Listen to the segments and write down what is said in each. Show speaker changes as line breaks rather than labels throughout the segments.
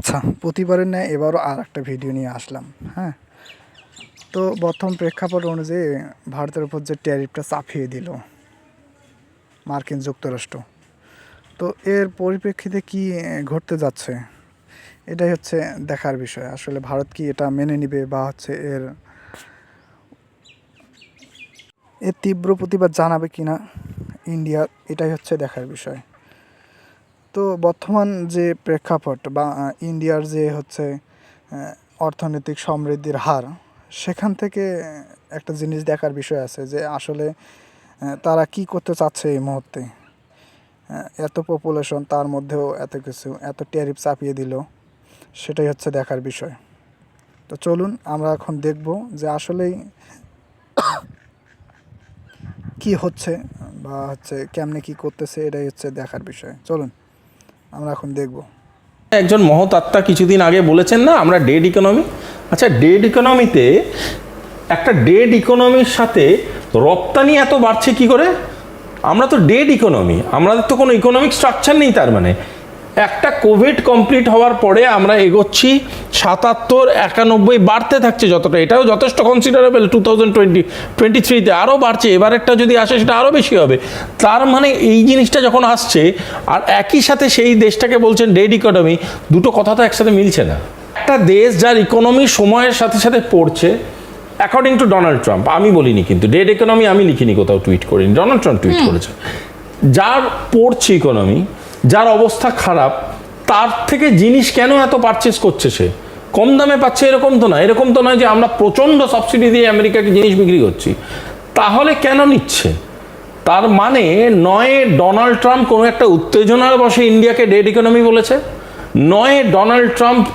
আচ্ছা প্রতিবারের ন্যায় এবারও আর একটা ভিডিও নিয়ে আসলাম হ্যাঁ? তো প্রথম প্রেক্ষাপট অনুযায়ী ভারতের উপর যে ট্যারিফটা চাপিয়ে দিল মার্কিন যুক্তরাষ্ট্র, তো এর পরিপ্রেক্ষিতে কি ঘটতে যাচ্ছে? এটাই হচ্ছে দেখার বিষয়, আসলে ভারত কি এটা মেনে নিবে বা হচ্ছে এর এর তীব্র প্রতিবাদ জানাবে কিনা, ইন্ডিয়া এটাই হচ্ছে দেখার বিষয়। তো বর্তমান যে প্রেক্ষাপট বা ইন্ডিয়ার যে হচ্ছে অর্থনৈতিক সমৃদ্ধির হার, সেখান থেকে একটা জিনিস দেখার বিষয় আছে যে আসলে তারা কি করতে চাচ্ছে এই মুহূর্তে? এত পপুলেশন তার মধ্যেও এত কিছু, এত ট্যারিফ চাপিয়ে দিল, সেটাই হচ্ছে দেখার বিষয়। তো চলুন আমরা এখন দেখব যে আসলেই কি হচ্ছে বা হচ্ছে কেমনে কি করতেছে, এটাই হচ্ছে দেখার বিষয়। চলুন। আমরা এখন দেখব।
একজন মহৎ আত্মা কিছুদিন আগে বলেছেন না, আমরা ডেড ইকোনমি আচ্ছা ডেড ইকোনমিতে একটা ডেড ইকোনমির সাথে রপ্তানি এত বাড়ছে কি করে? আমরা তো ডেড ইকোনমি আমাদের তো কোনো ইকোনমিক স্ট্রাকচার নেই তার মানে। একটা কোভিড কমপ্লিট হওয়ার পরে আমরা এগোচ্ছি সাতাত্তর একানব্বই বাড়তে থাকছে যতটা। এটাও যথেষ্ট considerable two thousand twenty twenty থ্রিতে আরও বাড়ছে। এবারেরটা যদি আসে সেটা আরও বেশি হবে। তার মানে এই জিনিসটা যখন আসছে আর একই সাথে সেই দেশটাকে বলছেন ডেড ইকোনমি দুটো কথা তো একসাথে মিলছে না। একটা দেশ যার ইকোনমি সময়ের সাথে সাথে পড়ছে অ্যাকর্ডিং টু ডোনাল্ড ট্রাম্প আমি বলিনি কিন্তু ডেড ইকোনমি আমি লিখিনি কোথাও টুইট করিনি ডোনাল্ড ট্রাম্প টুইট করেছে যার পড়ছে ইকোনমি যার অবস্থা খারাপ, তার থেকে জিনিস কেন এত পারচেস করছে সে? কম দামে পাচ্ছে এরকম তো না। এরকম তো নয় যে আমরা প্রচণ্ড সাবসিডি দিয়ে আমেরিকাকে জিনিস বিক্রি করছি। তাহলে কেন নিচ্ছে? তার মানে নয়, ডোনাল্ড ট্রাম্প কোনো একটা উত্তেজনার বসে ইন্ডিয়াকে ডেড ইকোনমি বলেছে। নয়, ডোনাল্ড ট্রাম্প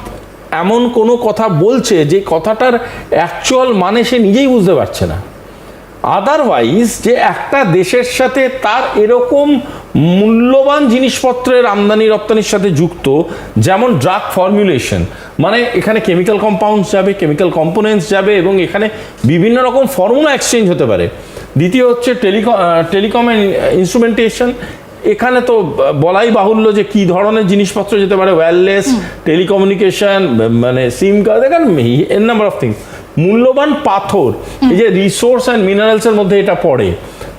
এমন কোনো কথা বলছে যে কথাটার অ্যাকচুয়াল মানে সে নিজেই বুঝতে পারছে না। আদারওয়াইজ যে একটা দেশের সাথে তার এরকম মূল্যবান জিনিসপত্রের আমদানি রপ্তানির সাথে যুক্ত যেমন ড্রাগ ফর্মুলেশন মানে এখানে কেমিক্যাল কম্পাউন্ডস যাবে কেমিক্যাল কম্পোনেন্টস যাবে এবং এখানে বিভিন্ন রকম ফর্মুলা এক্সচেঞ্জ হতে পারে। দ্বিতীয় হচ্ছে টেলিকম টেলিকম ইনস্ট্রুমেন্টেশন এখানে তো বলাই বাহুল্য যে কি ধরনের জিনিসপত্র যেতে পারে ওয়্যারলেস টেলিকমিউনিকেশন মানে সিম কার্ড দেখেন এর নাম্বার অফ থিংস মূল্যবান পাথর। এই যে রিসোর্স অ্যান্ড মিনারেলসের মধ্যে এটা পড়ে।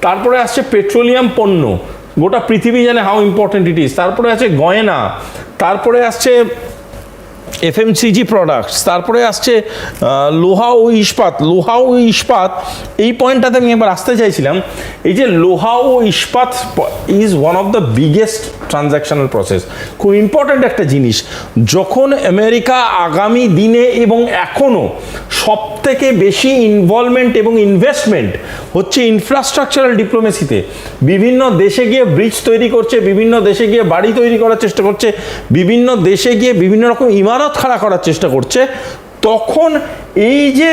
তারপরে আসছে পেট্রোলিয়াম পণ্য। গোটা পৃথিবী জানে হাউ ইম্পর্টেন্ট ইট ইজ তারপরে আছে গয়না। তারপরে আসছে এফএমসিজি প্রোডাক্টস তারপরে আসছে লোহা ও ইস্পাত লোহা ও ইস্পাত, এই পয়েন্টটাতে আমি একবার আসতে চাইছিলাম, এই যে লোহা ও ইস্পাত is one of the biggest transactional process খুব ইম্পর্ট্যান্ট একটা জিনিস, যখন আমেরিকা আগামী দিনে এবং এখনও সব থেকে বেশি ইনভলভমেন্ট এবং ইনভেস্টমেন্ট হচ্ছে ইনফ্রাস্ট্রাকচারাল ডিপ্লোমেসিতে বিভিন্ন দেশে গিয়ে ব্রিজ তৈরি করছে, বিভিন্ন দেশে গিয়ে বাড়ি তৈরি করার চেষ্টা করছে, বিভিন্ন দেশে গিয়ে বিভিন্ন রকম ইমারত খাড়া করার চেষ্টা করছে, তখন এই যে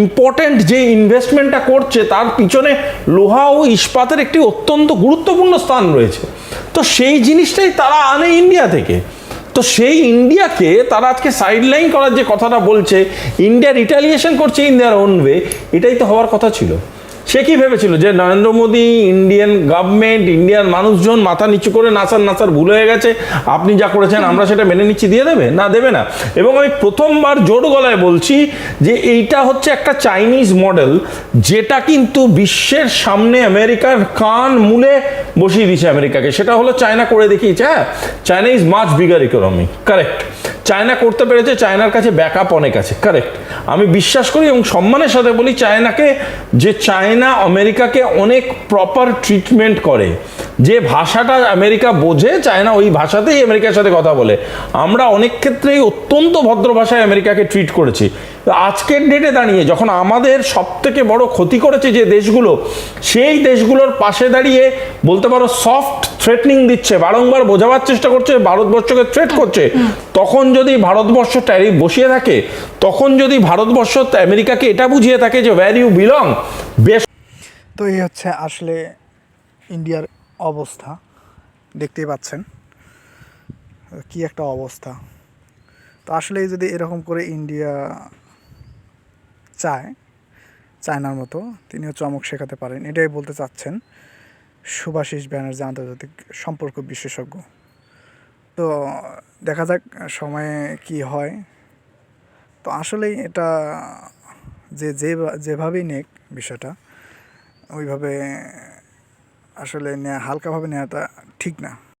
ইম্পর্ট্যান্ট যে ইনভেস্টমেন্টটা করছে, তার পিছনে লোহা ও ইস্পাতের একটি অত্যন্ত গুরুত্বপূর্ণ স্থান রয়েছে। তো সেই জিনিসটাই তারা আনে ইন্ডিয়া থেকে। তো সেই ইন্ডিয়াকে তারা আজকে সাইডলাইন করার যে কথাটা বলছে ইন্ডিয়া রিটালিয়েশন করছে ইন দেয়ার ওন ওয়ে এটাই তো হওয়ার কথা ছিল। সে কি ভেবেছিল যে Narendra Modi Indian government Indian মানুষজন মাথা নিচু করে নাচার নাচার ভুল হয়ে গেছে, আপনি যা করেছেন আমরা সেটা মেনে নিচ্ছি, দিয়ে দেবে? না দেবে না। এবং আমি প্রথমবার জোর গলায় বলছি যে এইটা হচ্ছে একটা চাইনিজ মডেল যেটা কিন্তু বিশ্বের সামনে আমেরিকার কান মূলে বসিয়ে দিয়েছে আমেরিকাকে। সেটা হলো চায়না করে দেখিয়েছে হ্যাঁ? China is much bigger economy correct China করতে পেরেছে, চায়নার কাছে ব্যাকআপ অনেক আছে কারেক্ট আমি বিশ্বাস করি এবং সম্মানের সাথে বলি, চায়নাকে, যে চায়না আমেরিকাকে অনেক প্রপার ট্রিটমেন্ট করে, যে ভাষাটা আমেরিকা বোঝে, চায়না ওই ভাষাতেই আমেরিকার সাথে কথা বলে। আমরা অনেক ক্ষেত্রেই অত্যন্ত ভদ্র ভাষায় আমেরিকাকে ট্রিট করেছি। আজকের ডেটে দাঁড়িয়ে যখন আমাদের সব থেকে বড় ক্ষতি করেছে যে দেশগুলো, সেই দেশগুলোর পাশে দাঁড়িয়ে বলতে পারো সফট থ্রেটনিং দিচ্ছে বারংবার বোঝাবার চেষ্টা করছে ভারতবর্ষকে থ্রেট করছে তখন যদি ভারতবর্ষ ট্যারিফ বসিয়ে থাকে তখন যদি ভারতবর্ষ আমেরিকাকে এটা বুঝিয়ে থাকে যে ওয়্যার ইউ বিলং বেশ
তো এই হচ্ছে আসলে ইন্ডিয়ার অবস্থা দেখতেই পাচ্ছেন কি একটা অবস্থা। তো আসলে যদি এরকম করে ইন্ডিয়া চায় চায়নার মতো তিনিও চমক শেখাতে পারেন এটাই বলতে চাচ্ছেন। সুভাষিস ব্যানার্জি আন্তর্জাতিক সম্পর্ক বিশেষজ্ঞ। তো দেখা যাক, সময়ে কি হয়। তো আসলেই এটা যে যে যেভাবেই নেক বিষয়টা, ওইভাবে আসলে নেওয়া হালকাভাবে নেওয়াটা ঠিক না।